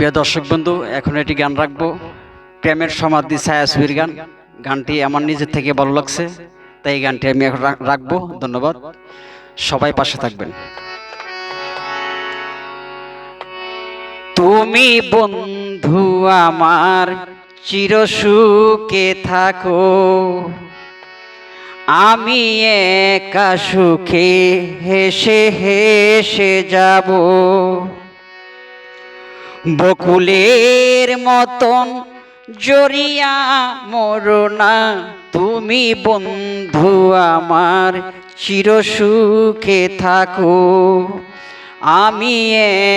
প্রিয় দর্শক বন্ধু, এখন একটি গান রাখব। প্রেমের সমাধি ছায়াছবির গান। গানটি আমার নিজের থেকে ভালো লাগছে, তাই এই গানটি আমি এখন রাখব। ধন্যবাদ। সবাই পাশে থাকবেন। তুমি বন্ধু আমার, চিরসুখে থাকো। আমি একা সুখে হেসে হেসে যাব। বকুলের মতন জড়িয়া মরনা তুমি বন্ধু আমার, চিরসুখে থাকো। আমি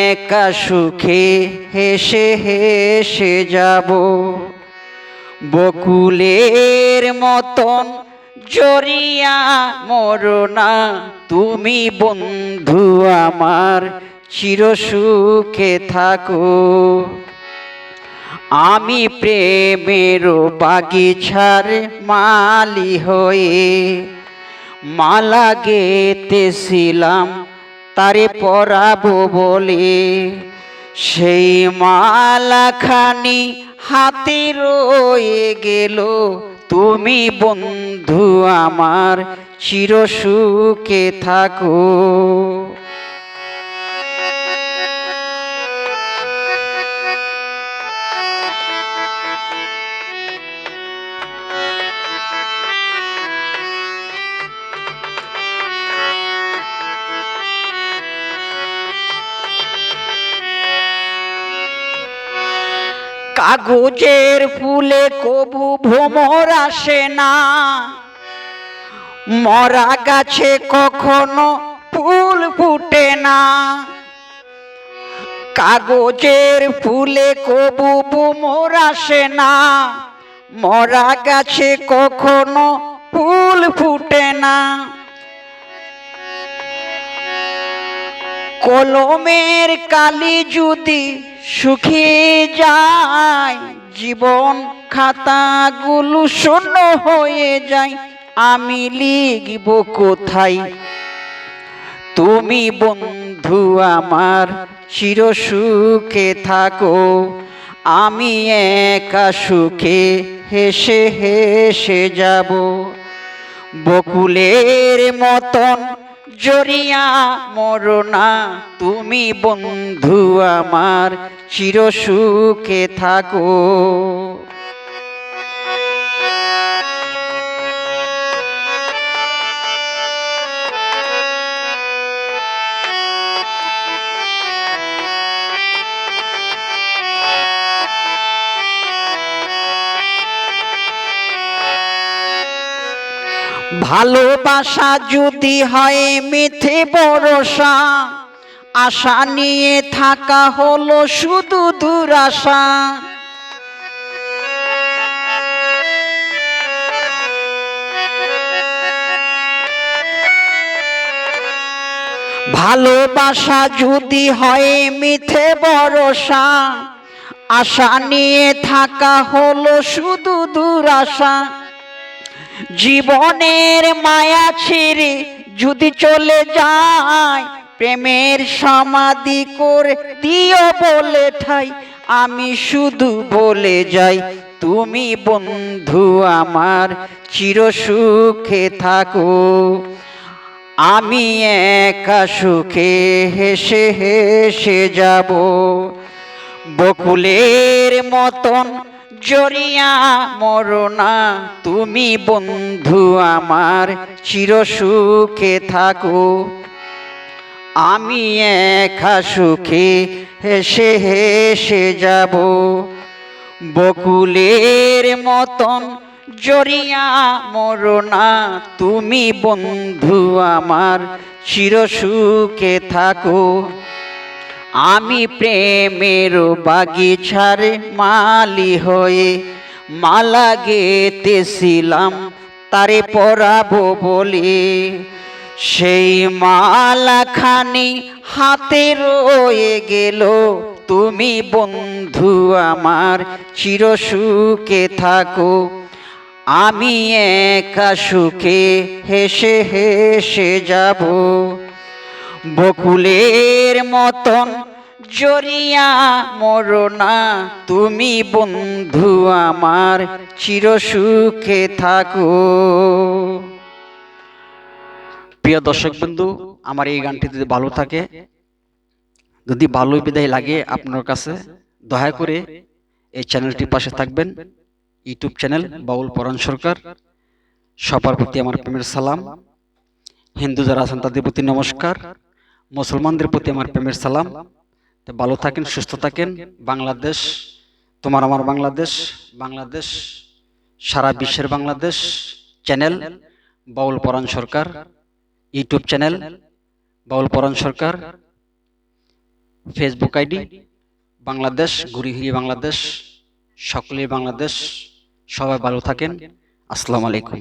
একা সুখে হেসে হেসে যাব। বকুলের মতন জড়িয়া মরনা তুমি বন্ধু আমার চিরসুখে থাকো আমি প্রেমের বাগিচার মালি হয়ে মালা গেতেছিলাম তারে পরাবো বলে। সেই মালাখানি হাতে রয়ে গেল, তুমি বন্ধু আমার চিরসুখে থাকো। কাগজের ফুলে কবু ভ্রমর আসে না। মরা গাছে কখনো ফুল ফুটে না। কাগজের ফুলে কবু ভ্রমর আসে না। মরা গাছে কখনো ফুল ফুটে না। কলমের কালি যদি শুকিয়ে যায় জীবন খাতাগুলো শূন্য হয়ে যায়। আমি লিখব কোথায়? তুমি বন্ধু আমার চিরসুখে থাকো। আমি একা সুখে হেসে হেসে যাব। বকুলের মতন জড়িয়া মরোনা তুমি বন্ধু আমার চিরসুখে থাকো। ভালোবাসা যদি হয় মিথে ভরসা, আশা নিয়ে থাকা হলো শুধু দুরাশা। ভালোবাসা যদি হয় মিথে ভরসা, আশা নিয়ে থাকা হলো শুধু দুরাশা। জীবনের মায়া ছেড়ে যদি চলে যায়, প্রেমের সমাধি করে দিও বলে ঠাই, আমি শুধু বলে যাই, তুমি বন্ধু আমার চিরসুখে থাকো। আমি একা সুখে হেসে হেসে যাব। বকুলের মতন জড়িয়া মরনা তুমি বন্ধু আমার, চিরসুখে থাকো। আমি একা সুখে হেসে হেসে যাব। বকুলের মতন জড়িয়া মরনা তুমি বন্ধু আমার, চিরসুখে থাকো। আমি প্রেমের বাগিচার মালি হয়ে মালা গেতেছিলাম তারে পরাবো বলে। সেই মালাখানি হাতে রয়ে গেল, তুমি বন্ধু আমার চিরসুখে থাকো। আমি একা সুখে হেসে হেসে যাব। বকুলের মতন জরিয়া মরো না। তুমি বন্ধু আমার, চির সুখে থাকো। প্রিয় দর্শক বন্ধু, আমার এই গানটি যদি ভালো থাকে, যদি ভালো বিদায় লাগে আপনার কাছে, দয়া করে এই চ্যানেলটির পাশে থাকবেন। YouTube channel Baul Paran Sarkar. সবার প্রতি আমার প্রেমের সালাম। হিন্দু যারা আছেন তাদের প্রতি নমস্কার। মুসলমানদের প্রতি আমার প্রেমের সালাম। ভালো থাকেন, সুস্থ থাকেন। বাংলাদেশ, তোমার আমার বাংলাদেশ বাংলাদেশ, সারা বিশ্বের Bangladesh channel, Baul Paran Sarkar, YouTube channel, Baul Paran Sarkar, Facebook ID, Bangladesh ঘুরিঘুরি Bangladesh, সকলেই বাংলাদেশ, সবাই ভালো থাকেন। আসসালামু আলাইকুম।